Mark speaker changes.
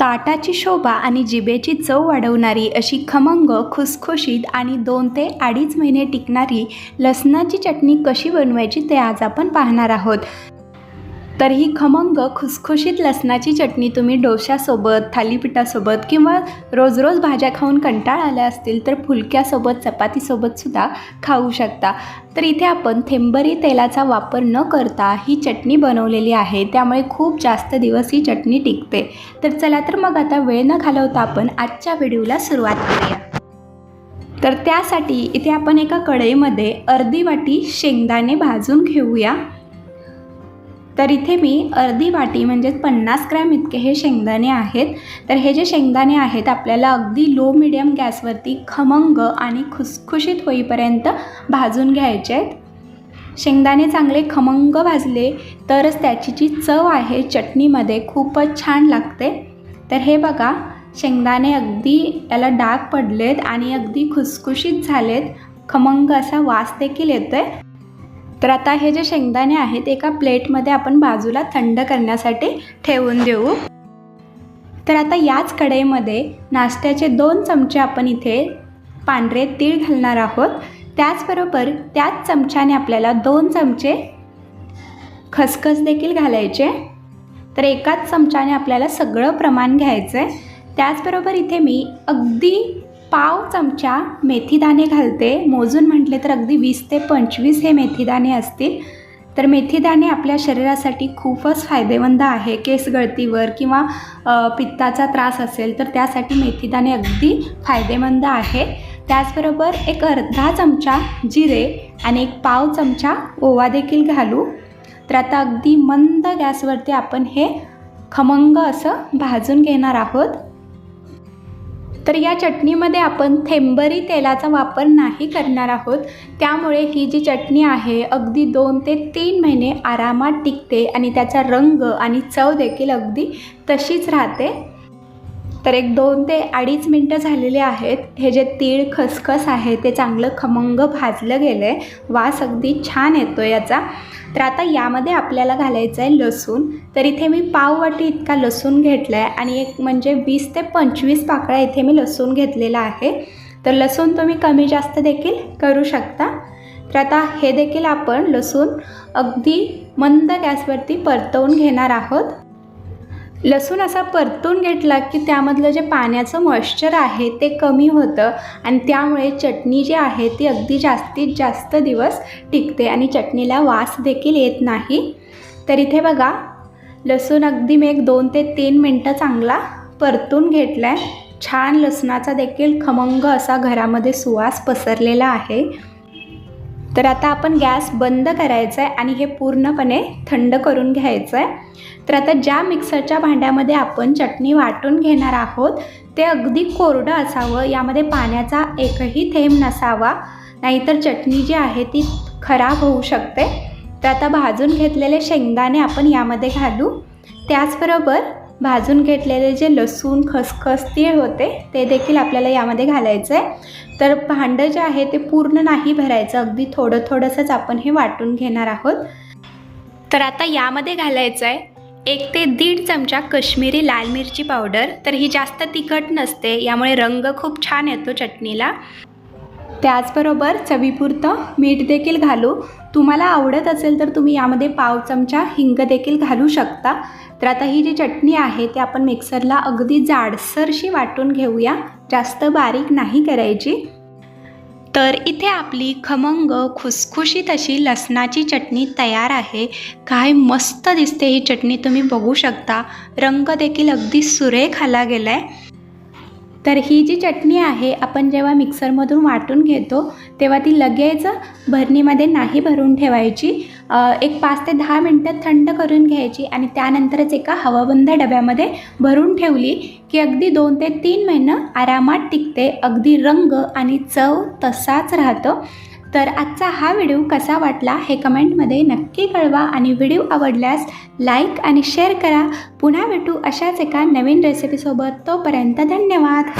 Speaker 1: ताटाची शोभा आणि जिभेची चव वाढवणारी अशी खमंग खुसखुशीत आणि दोन ते अडीच महिने टिकणारी लसणाची चटणी कशी बनवायची ते आज आपण पाहणार आहोत. तर ही खमंग खुसखुशीत लसणाची चटणी तुम्ही डोश्यासोबत थालीपीठासोबत किंवा रोज रोज भाज्या खाऊन कंटाळ आल्या असतील तर फुलक्यासोबत चपातीसोबतसुद्धा खाऊ शकता. तर इथे आपण थेंबरी तेलाचा वापर न करता ही चटणी बनवलेली आहे. त्यामुळे खूप जास्त दिवस ही चटणी टिकते. तर चला तर मग आता वेळ न घालवता आपण आजच्या व्हिडिओला सुरुवात करूया. तर त्यासाठी इथे आपण एका कढईमध्ये अर्धी वाटी शेंगदाणे भाजून घेऊया. तर इथे मी अर्धी वाटी म्हणजेच पन्नास ग्रॅम इतके हे शेंगदाणे आहेत. तर हे जे शेंगदाणे आहेत आपल्याला अगदी लो मिडियम गॅसवरती खमंग आणि खुसखुशीत होईपर्यंत भाजून घ्यायचे आहेत. शेंगदाणे चांगले खमंग भाजले तरच त्याची जी चव आहे चटणीमध्ये खूपच छान लागते. तर हे बघा शेंगदाणे अगदी याला डाग पडलेत आणि अगदी खुसखुशीत झालेत. खमंग असा वास देखील येतो आहे तर आता हे जे शेंगदाणे आहेत एका प्लेटमध्ये आपण बाजूला थंड करण्यासाठी ठेवून देऊ. तर आता याच कढईमध्ये नाश्त्याचे दोन चमचे आपण इथे पांढरे तीळ घालणार आहोत. त्याचबरोबर त्याच चमच्याने आपल्याला दोन चमचे खसखस देखील घालायचे. तर एकाच चमच्याने आपल्याला सगळं प्रमाण घ्यायचं आहे त्याचबरोबर इथे मी अगदी पाव चमचा मेथीदाणे घालते. मोजून म्हटले तर अगदी वीस ते पंचवीस हे मेथीदाणे असतील. तर मेथीदाणे आपल्या शरीरासाठी खूपच फायदेमंद आहे. केस गळतीवर किंवा पित्ताचा त्रास असेल तर त्यासाठी मेथीदाणे अगदी फायदेमंद आहे. त्याचबरोबर एक अर्धा चमचा जिरे आणि एक पाव चमचा ओवा देखील घालू. तर आता अगदी मंद गॅसवरती आपण हे खमंग असं भाजून घेणार आहोत. तर या चटणीमध्ये आपण थेंबरी तेलाचा वापर नाही करणार आहोत. त्यामुळे ही जी चटणी आहे अगदी दोन ते तीन महिने आरामात टिकते आणि त्याचा रंग आणि चव देखील अगदी तशीच राहते. तर एक दोन ते अडीच मिनटं झालेले आहेत. हे जे तीळ खसखस आहे ते चांगलं खमंग भाजलं गेलं आहे वास अगदी छान येतो याचा. तर आता यामध्ये आपल्याला घालायचं आहे लसूण. तर इथे मी पाव वाटी इतका लसूण घेतला आहे आणि एक म्हणजे वीस ते पंचवीस पाकळ्या इथे मी लसूण घेतलेला आहे. तर लसूण तुम्ही कमी जास्त देखील करू शकता. तर आता हे देखील आपण लसूण अगदी मंद गॅसवरती परतवून घेणार आहोत. लसूण असा परतून घेतला की त्यामधलं जे पाण्याचं मॉइश्चर आहे ते कमी होतं आणि त्यामुळे चटणी जी आहे ती अगदी जास्तीत जास्त दिवस टिकते आणि चटणीला वास देखील येत नाही. तर इथे बघा लसूण अगदी मी एक दोन ते तीन मिनटं चांगला परतून घेतला आहे छान लसणाचा देखील खमंग असा घरामध्ये सुवास पसरलेला आहे. तर आता आपण गॅस बंद करायचा आहे आणि हे पूर्णपणे थंड करून घ्यायचं आहे तर आता ज्या मिक्सरच्या भांड्यामध्ये आपण चटणी वाटून घेणार आहोत ते अगदी कोरडं असावं यामध्ये पाण्याचा एकही थेंब नसावा नाहीतर चटणी जी आहे ती खराब होऊ शकते. तर आता भाजून घेतलेले शेंगदाणे आपण यामध्ये घालू. त्याचबरोबर भाजून घेतलेले जे लसूण खसखस तीळ होते ते देखील आपल्याला यामध्ये घालायचं आहे तर भांडं जे आहे ते पूर्ण नाही भरायचं. अगदी थोडं थोडंसंच आपण हे वाटून घेणार आहोत. तर आता यामध्ये घालायचं आहे एक ते दीड चमचा कश्मीरी लाल मिरची पावडर. तर ही जास्त तिखट नसते यामुळे रंग खूप छान येतो चटणीला. त्याचबरोबर चवीपुरतं मीठ देखील घालू. तुम्हाला आवडत असेल तर तुम्ही यामध्ये पाव चमचा हिंग देखील घालू शकता. तर आता ही जी चटणी आहे ती आपण मिक्सरला अगदी जाडसरशी वाटून घेऊया. जास्त बारीक नाही करायची. तर इथे आपली खमंग खुसखुशीत अशी लसणाची चटणी तयार आहे. काय मस्त दिसते ही चटणी तुम्ही बघू शकता. रंग देखील अगदी सुरेख आला गेला आहे तर ही जी चटणी आहे आपण जेव्हा मिक्सरमधून वाटून घेतो तेव्हा ती लगेच भरणीमध्ये नाही भरून ठेवायची. एक पाच ते दहा मिनटं थंड करून घ्यायची आणि त्यानंतरच एका हवाबंद डब्यामध्ये भरून ठेवली की अगदी दोन ते तीन महिनं आरामात टिकते. अगदी रंग आणि चव तसाच राहतो. तर आजचा हा व्हिडिओ कसा वाटला हे कमेंटमध्ये नक्की कळवा आणि व्हिडिओ आवडल्यास लाईक आणि शेअर करा. पुन्हा भेटू अशाच एका नवीन रेसिपीसोबत तोपर्यंत धन्यवाद.